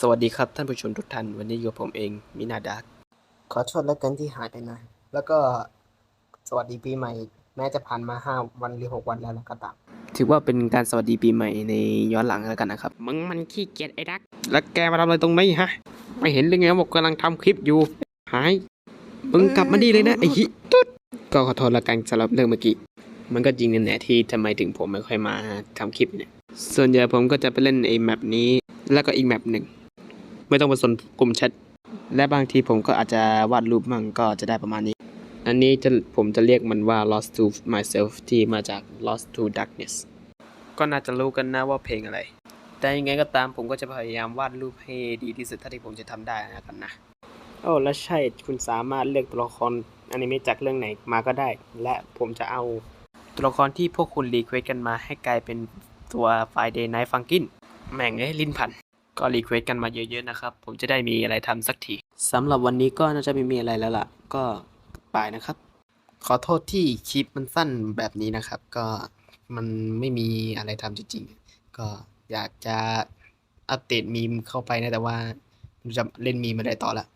สวัสดีครับท่านผู้ชมทุกท่านวันนี้อยู่กับผมเองมินาดาร์กขอโทษแล้วกันที่หายไปนานแล้วก็สวัสดีปีใหม่ แม้จะผ่านมาห้าวันหรือหกวันแล้วก็ตามถือว่าเป็นการสวัสดีปีใหม่ในย้อนหลังแล้วกันนะครับ มึงมันขี้เกียจไอ้ดัก แล้วแกมาทำอะไรตรงนี้ฮะ ไม่เห็นหรือไงว่าผมกำลังทำคลิปอยู่ หาย มึงกลับมาดีเลยนะไอ้ฮิตุ๊ดก็ขอโทษแล้วกันสำหรับเรื่องเมื่อกี้ มันก็จริงนั่นแหละที่ทำไมถึงผมไม่ค่อยมาทำคลิปเนี่ย ส่วนใหญ่ผมก็จะไปเล่นไอ้แมปนี้ แล้วก็อีกแมปหนึ่ง ไม่ต้องไปสนกลุ่มแชทและบางทีผมก็อาจจะวาดรูปมั่งก็จะได้ประมาณนี้ อันนี้จะผมจะเรียกมันว่า lost to myself ที่มาจาก lost to darkness ก็น่าจะรู้กันนะว่าเพลงอะไร แต่ยังไงก็ตามผมก็จะพยายามวาดรูปให้ดีที่สุดเท่าที่ผมจะทำได้นะกันนะโอ้แล้วใช่คุณสามารถเลือกตัวละครอนิเมะจากเรื่องไหนมาก็ได้ และผมจะเอาตัวละครที่พวกคุณรีเควสกันมาให้กลายเป็นตัว Friday Night Funkin แม่งเอ้ลิ้นพัน ก็รีเควสกันมาเยอะๆนะครับ ผมจะได้มีอะไรทำสักทีสำหรับวันนี้ก็น่าจะไม่มีอะไรแล้วล่ะ ก็บายนะครับ ขอโทษที่คลิปมันสั้นแบบนี้นะครับ ก็มันไม่มีอะไรทำจริงๆ ก็อยากจะอัปเดตมีมเข้าไปนะแต่ว่าจะเล่นมีมมาได้ต่อละ